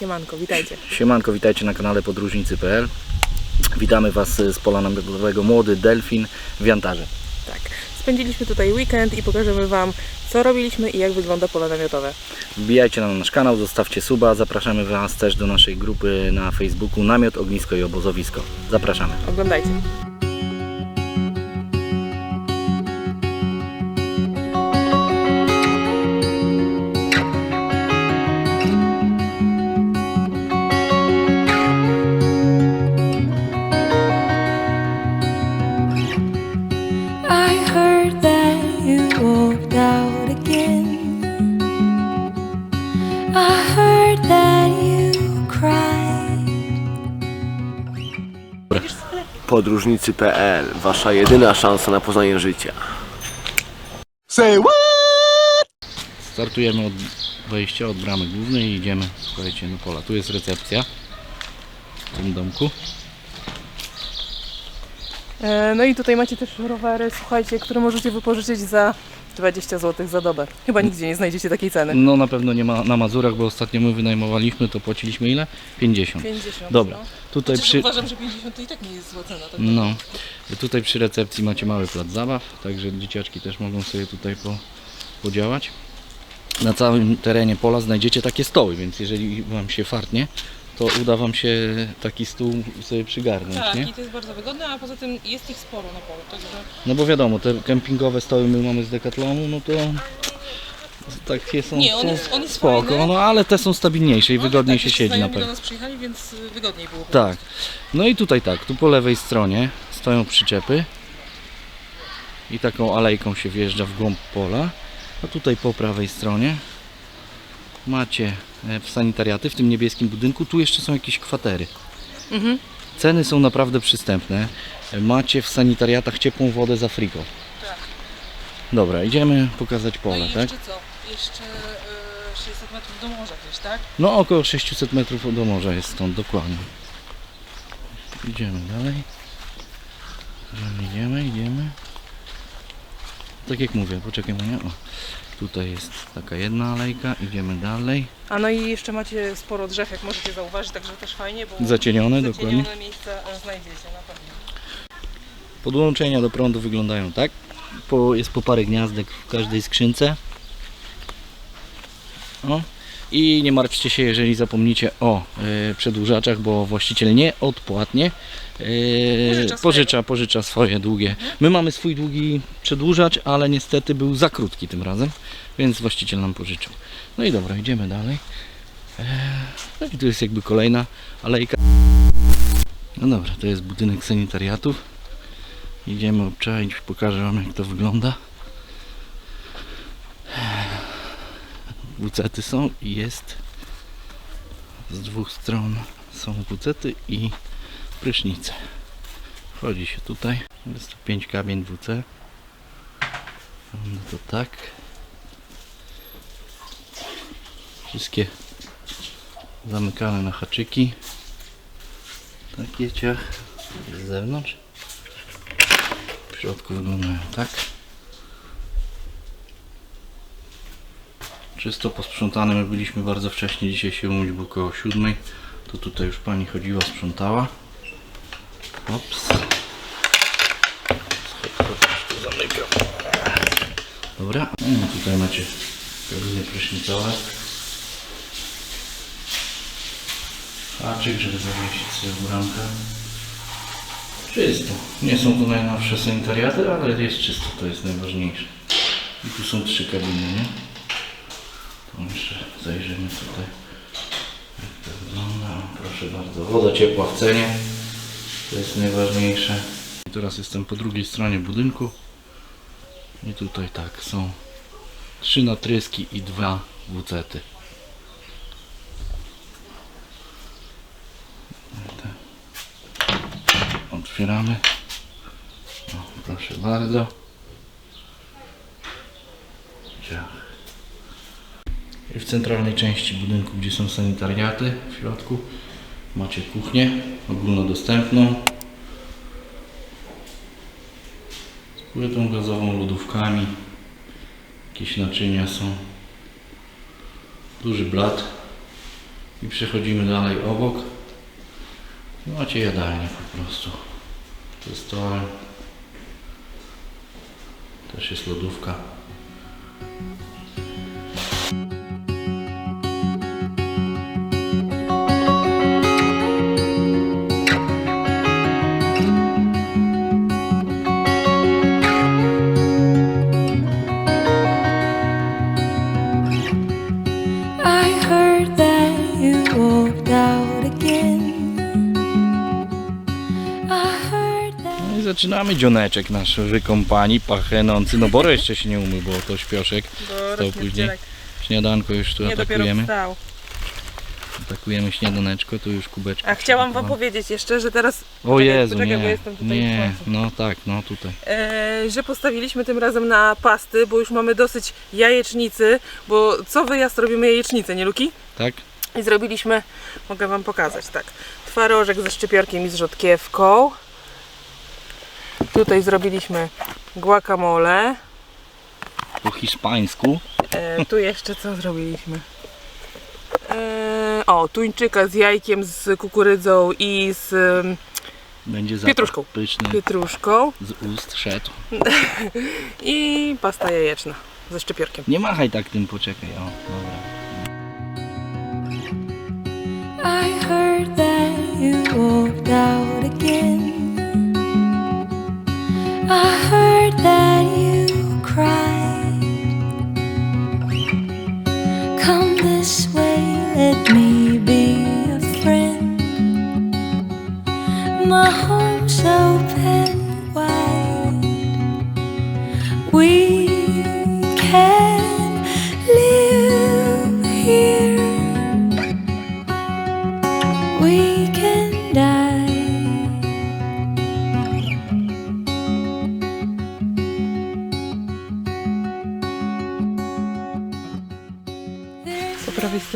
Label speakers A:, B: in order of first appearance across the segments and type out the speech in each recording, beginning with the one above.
A: Siemanko, witajcie.
B: Siemanko, witajcie na kanale podróżnicy.pl Witamy Was z pola namiotowego Młody Delfin w Jantarze.
A: Tak, spędziliśmy tutaj weekend i pokażemy Wam, co robiliśmy i jak wygląda pole namiotowe.
B: Wbijajcie na nasz kanał, zostawcie suba. Zapraszamy Was też do naszej grupy na Facebooku Namiot, Ognisko i Obozowisko. Zapraszamy.
A: Oglądajcie.
C: Podróżnicy.pl Wasza jedyna szansa na poznanie życia.
B: Startujemy od wejścia, od bramy głównej i idziemy, słuchajcie, do pola. Tu jest recepcja w tym domku.
A: E, No i tutaj macie też rowery, słuchajcie, które możecie wypożyczyć za 20 zł za dobę. Chyba nigdzie nie znajdziecie takiej ceny.
B: No na pewno nie ma na Mazurach, bo ostatnio my wynajmowaliśmy, to płaciliśmy ile? 50.
A: 50.
B: Dobra,
A: no.
B: tutaj
A: Chociaż
B: przy...
A: uważam, że 50 to i tak nie jest zła cena. Tak?
B: No, tutaj przy recepcji macie mały plac zabaw, także dzieciaczki też mogą sobie tutaj po, podziałać. Na całym terenie pola znajdziecie takie stoły, więc jeżeli Wam się fartnie, to uda Wam się taki stół sobie przygarnąć,
A: Tak,
B: nie?
A: i to jest bardzo wygodne, a poza tym jest ich sporo na polu, także
B: No bo wiadomo, te kempingowe stoły my mamy z Decathlonu, no to takie są,
A: Nie, on
B: są
A: jest- on jest
B: spoko,
A: fajny.
B: no ale te są stabilniejsze i
A: No,
B: wygodniej
A: tak,
B: się siedzi na
A: znajomi
B: pewno.
A: do nas przyjechali, więc y, wygodniej było.
B: Tak. No i tutaj tak, tu po lewej stronie stoją przyczepy i taką alejką się wjeżdża w głąb pola. A tutaj po prawej stronie macie w sanitariaty w tym niebieskim budynku. Tu jeszcze są jakieś kwatery.
A: Mhm.
B: Ceny są naprawdę przystępne. E, Macie w sanitariatach ciepłą wodę z Afriką.
A: Tak.
B: Dobra, idziemy pokazać
A: No
B: pole,
A: i
B: tak?
A: jeszcze co? Jeszcze y, 600 metrów do morza gdzieś, tak?
B: No około 600 metrów do morza jest stąd, dokładnie. Idziemy dalej. Idziemy, idziemy. Tak jak mówię, poczekaj Monia. O, tutaj jest taka jedna alejka, idziemy dalej.
A: A no i jeszcze macie sporo drzew, jak możecie zauważyć, także też fajnie, bo
B: Zacienione, dokładnie.
A: zacienione miejsca e, znajdziecie na pewno.
B: Podłączenia do prądu wyglądają tak. Po, jest po parę gniazdek w każdej skrzynce. O. I nie martwcie się, jeżeli zapomnicie o y, przedłużaczach, bo właściciel nieodpłatnie y,
A: Pożycza
B: pożycza, pożycza swoje długie. My mamy swój długi przedłużacz, ale niestety był za krótki tym razem, więc właściciel nam pożyczył. No i dobra, idziemy dalej. E, No i tu jest jakby kolejna alejka. No dobra, to jest budynek sanitariatów. Idziemy obczaić, pokażę Wam jak to wygląda. Bucety są i jest z dwóch stron są bucety i prysznice. Wchodzi się tutaj. Jest to 5 kabin WC. Wygląda to tak. Wszystkie zamykane na haczyki. Takie ciach z zewnątrz. W środku wyglądają tak. Czysto posprzątane, my byliśmy bardzo wcześnie, dzisiaj się umyć było około 7. To tutaj już pani chodziła, sprzątała. Ops. Dobra, no tutaj macie kabinę prysznicowe. Haczyk, żeby zawiesić sobie w bramkę. Czysto. Nie są to najnowsze sanitariaty, ale jest czysto, to jest najważniejsze. I tu są trzy kabiny, nie? Jeszcze zajrzymy tutaj. Jak to wygląda. Proszę bardzo. Woda ciepła w cenie. To jest najważniejsze. I teraz jestem po drugiej stronie budynku. I tutaj tak, są trzy natryski i dwa wucety. Otwieramy. O, proszę bardzo. Ciach. I w centralnej części budynku, gdzie są sanitariaty w środku, macie kuchnię ogólnodostępną z płytą gazową, lodówkami. Jakieś naczynia są. Duży blat I przechodzimy dalej obok. I macie jadalnię po prostu. Ze stołem. Też jest lodówka. Zaczynamy dzioneczek nasz wykąpani, pachnący. No Boro jeszcze się nie umył, bo to śpioszek. Stał później. Śniadanko już tu
A: Nie,
B: atakujemy.
A: wstał.
B: Atakujemy śniadaneczko, tu już kubeczko.
A: A chciałam wam powiedzieć jeszcze, że teraz
B: O Jezu,
A: poczekaj, bo
B: nie,
A: jestem tutaj
B: nie, no tak, no tutaj.
A: E, że postawiliśmy tym razem na pasty, bo już mamy dosyć jajecznicy, bo co wyjazd robimy jajecznicę, nie Luki?
B: Tak?
A: I zrobiliśmy, mogę wam pokazać, tak, twarożek ze szczypiorkiem i z rzodkiewką. Tutaj zrobiliśmy guacamole.
B: Po hiszpańsku.
A: E, tu jeszcze co zrobiliśmy? E, o, tuńczyka z jajkiem, z kukurydzą i z
B: Będzie
A: Pietruszką.
B: pyszny
A: pietruszką
B: z ust szedł.
A: i pasta jajeczna ze szczypiorkiem.
B: Nie machaj tak tym, poczekaj. O, dobra.
D: I heard that you walked out again. I heard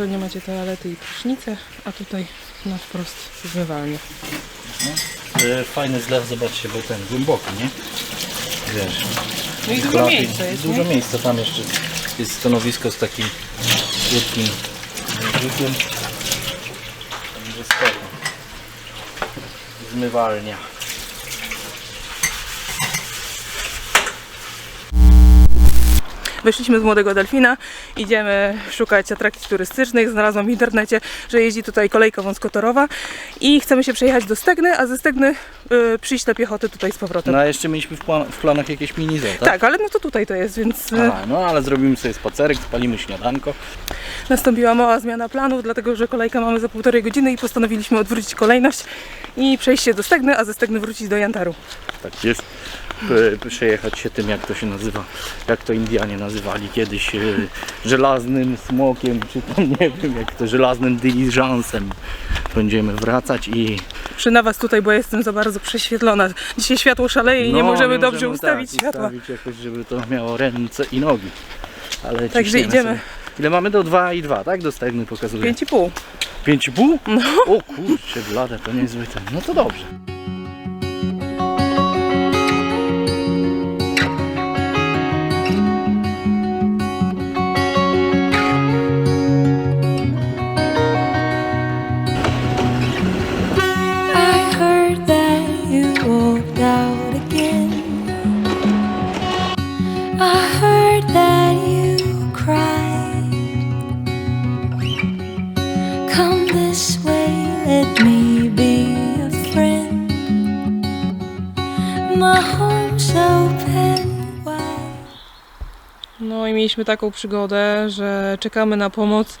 A: stronie macie toalety i prysznice, a tutaj na wprost zmywalnię.
B: E, Fajny zlew, zobaczcie, bo ten głęboki, nie? Wiesz.
A: No i dużo miejsca jest,
B: Dużo
A: nie?
B: miejsca, tam jeszcze jest stanowisko z takim krótkim rzutem. Zmywalnia.
A: Wyszliśmy z Młodego Delfina, idziemy szukać atrakcji turystycznych. Znalazłam w internecie, że jeździ tutaj kolejka wąskotorowa i chcemy się przejechać do Stegny, a ze Stegny y, przyjść na piechotę tutaj z powrotem.
B: No a jeszcze mieliśmy w, plan, w planach jakieś mini zoo, tak?
A: tak, ale no to tutaj to jest, więc y,
B: Aha, no ale zrobimy sobie spacerek, spalimy śniadanko.
A: nastąpiła mała zmiana planów, dlatego że kolejkę mamy za półtorej godziny i postanowiliśmy odwrócić kolejność i przejść się do Stegny, a ze Stegny wrócić do Jantaru.
B: Tak jest. Przejechać się tym, jak to się nazywa, jak to Indianie nazywali kiedyś, e, żelaznym smokiem, czy tam nie wiem, jak to żelaznym diligencem. Będziemy wracać i
A: Przy na was tutaj, bo jestem za bardzo prześwietlona. Dzisiaj światło szaleje i nie
B: No,
A: możemy dobrze
B: możemy,
A: ustawić
B: tak,
A: światła.
B: Ustawić jakoś, żeby to miało ręce i nogi. Ale
A: Także idziemy.
B: Sobie. Ile mamy do 2 i 2, tak? Do Stegny pokazuje.
A: 5,5.
B: 5,5? No. O kurczę, blade, to niezły ten. No to dobrze.
A: No i mieliśmy taką przygodę, że czekamy na pomoc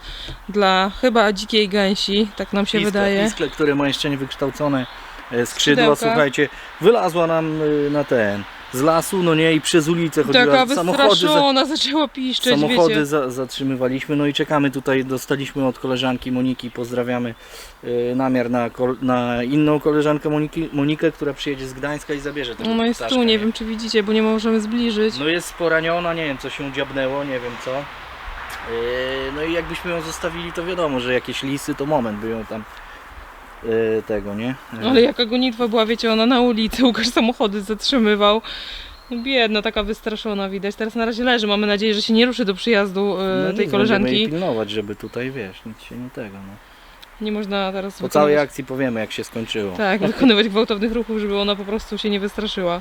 A: dla chyba dzikiej gęsi, tak nam się
B: Piskle,
A: wydaje.
B: Piskle, które ma jeszcze niewykształcone e, skrzydła,
A: Skrzydełka.
B: słuchajcie, wylazła nam e, na ten, z lasu, no nie, i przez ulicę chodziła,
A: Taka
B: samochody,
A: wystraszona, zaczęła piszczeć,
B: samochody
A: wiecie.
B: za, zatrzymywaliśmy, no i czekamy tutaj, dostaliśmy od koleżanki Moniki, pozdrawiamy, e, namiar na, na inną koleżankę Moniki, Monikę, która przyjedzie z Gdańska i zabierze tego
A: Ona jest
B: ptaszka,
A: tu, nie wiem czy widzicie, bo nie możemy zbliżyć.
B: No jest poraniona, nie wiem co się dziabnęło, nie wiem co. Yy, No i jakbyśmy ją zostawili, to wiadomo, że jakieś lisy to moment by ją tam yy, tego, nie? Yy,
A: Ale jaka gonitwa była, wiecie, ona na ulicy, Łukasz samochody zatrzymywał. Biedna, taka wystraszona widać. Teraz na razie leży, mamy nadzieję, że się nie ruszy do przyjazdu e,
B: no
A: tej
B: nic,
A: koleżanki.
B: Będziemy jej pilnować, żeby tutaj, wiesz, nic się nie tego, no.
A: Nie można teraz
B: Po całej
A: wykonywać-
B: akcji powiemy jak się skończyło.
A: Tak, wykonywać gwałtownych ruchów, żeby ona po prostu się nie wystraszyła.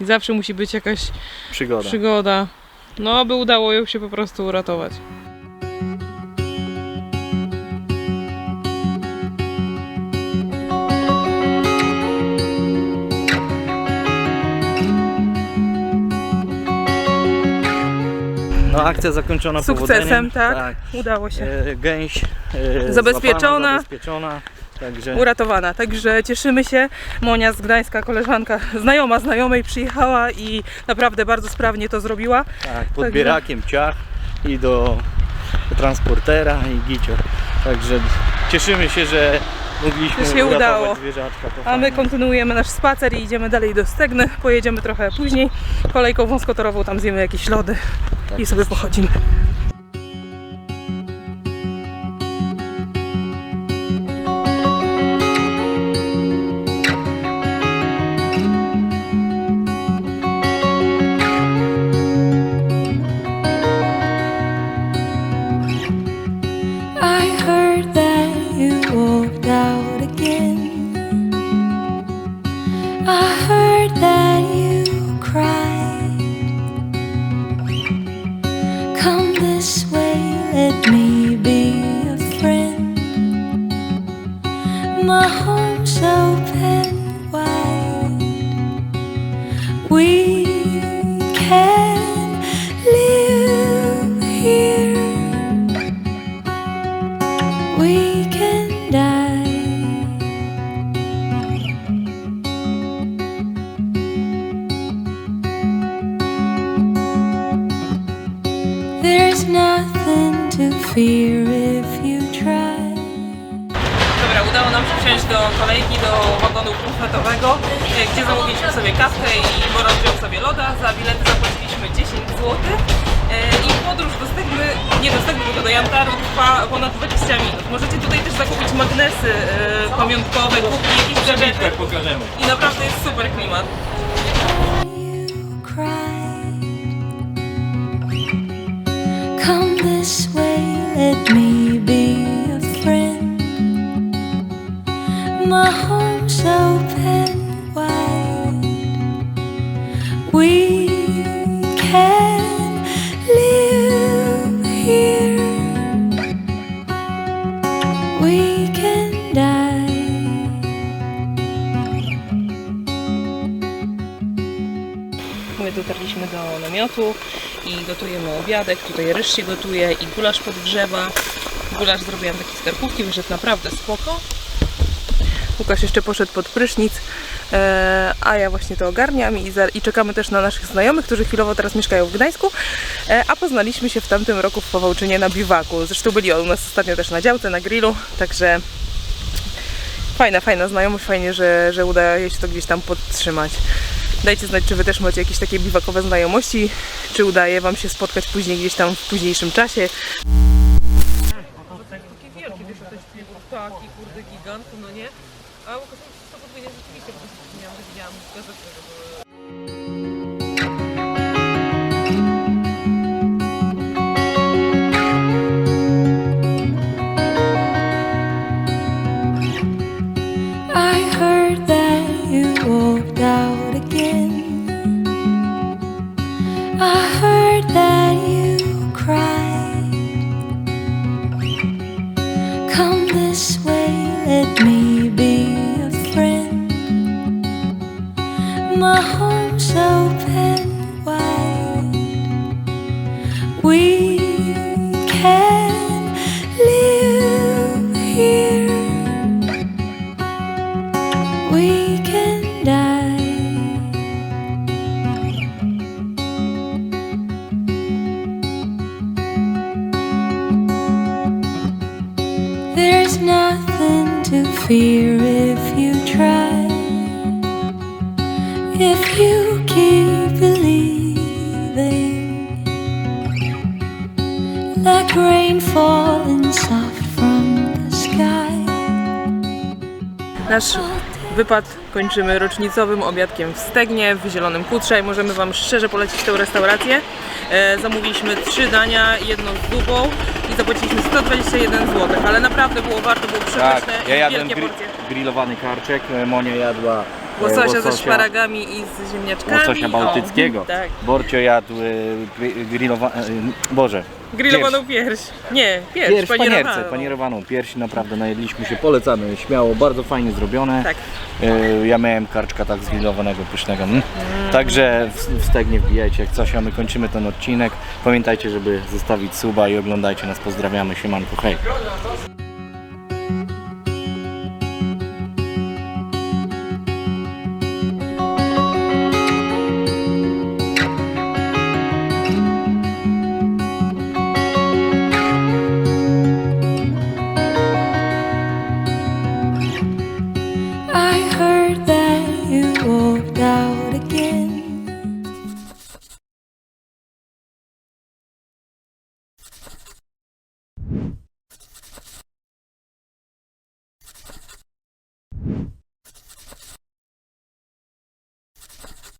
A: I zawsze musi być jakaś
B: Przygoda.
A: przygoda. No, by udało ją się po prostu uratować.
B: No akcja zakończona
A: Sukcesem,
B: powodzeniem.
A: tak. Udało się.
B: E, gęś e,
A: Zabezpieczona.
B: złapana, zabezpieczona. Także
A: Uratowana. Także cieszymy się. Monia z Gdańska, koleżanka, znajoma znajomej przyjechała i naprawdę bardzo sprawnie to zrobiła.
B: tak, podbierakiem ciach i do transportera i gicior. Także cieszymy się, że mogliśmy
A: się udało.
B: zwierzaczka. To
A: A my
B: fajnie.
A: kontynuujemy nasz spacer i idziemy dalej do Stegny. Pojedziemy trochę później. Kolejką wąskotorową tam zjemy jakieś lody
B: Tak
A: i sobie pochodzimy. E, gdzie zamówiliśmy sobie kawkę i wziął sobie loda. Za bilety zapłaciliśmy 10 zł. I podróż do Stegmy, nie do Stegmy, tylko do Jantaru trwa ponad 20 minut. Możecie tutaj też zakupić magnesy e, pamiątkowe, kupić jakieś gadżety.
B: pokażemy.
A: I naprawdę jest super klimat.
D: Come this way, let me be a friend. My
A: obiadek. Tutaj ryż się gotuje i gulasz podgrzewa. Gulasz zrobiłam takie skarpówki, wyszedł naprawdę spoko. Łukasz jeszcze poszedł pod prysznic, e, a ja właśnie to ogarniam i czekamy też na naszych znajomych, którzy chwilowo teraz mieszkają w Gdańsku, e, a poznaliśmy się w tamtym roku w Powałczynie na biwaku. Zresztą byli u nas ostatnio też na działce, na grillu, także fajna, fajna znajomość, fajnie, że, że udaje się to gdzieś tam podtrzymać. Dajcie znać, czy Wy też macie jakieś takie biwakowe znajomości, czy udaje Wam się spotkać później gdzieś tam w późniejszym czasie. Takie wielkie, wiesz, to jest taki kurde gigant, no nie? A Łukasz, to podwójnie rzeczywiście, po prostu miałam, że widziałam w gazetce,
D: My home's open wide. If you keep believing, like rain falling soft from the sky.
A: Nasz wypad kończymy rocznicowym obiadkiem w Stegnie, w Zielonym Kutrze i możemy Wam szczerze polecić tę restaurację. E, zamówiliśmy trzy dania, jedno z zupą i zapłaciliśmy 121 zł, ale naprawdę było warto, było
B: Tak,
A: przepyszne
B: ja
A: i
B: jadłem
A: wielkie
B: gri-
A: porcje.
B: grillowany karczek, e, Monia jadła
A: Łososia ze szparagami i z ziemniaczkami.
B: łososia bałtyckiego.
A: O, tak.
B: Borcio jadł grillowaną, Boże,
A: Grillowaną pierś. Nie, pierś,
B: pierś
A: panierowaną.
B: panierce, panierowaną pierś, naprawdę najedliśmy się, polecamy, śmiało, bardzo fajnie zrobione.
A: Tak.
B: E, Ja miałem karczka tak zgrillowanego, pysznego. Mm. Także w, Stegnie wbijajcie jak coś, a my kończymy ten odcinek. Pamiętajcie, żeby zostawić suba i oglądajcie nas, pozdrawiamy, siemanko, hej.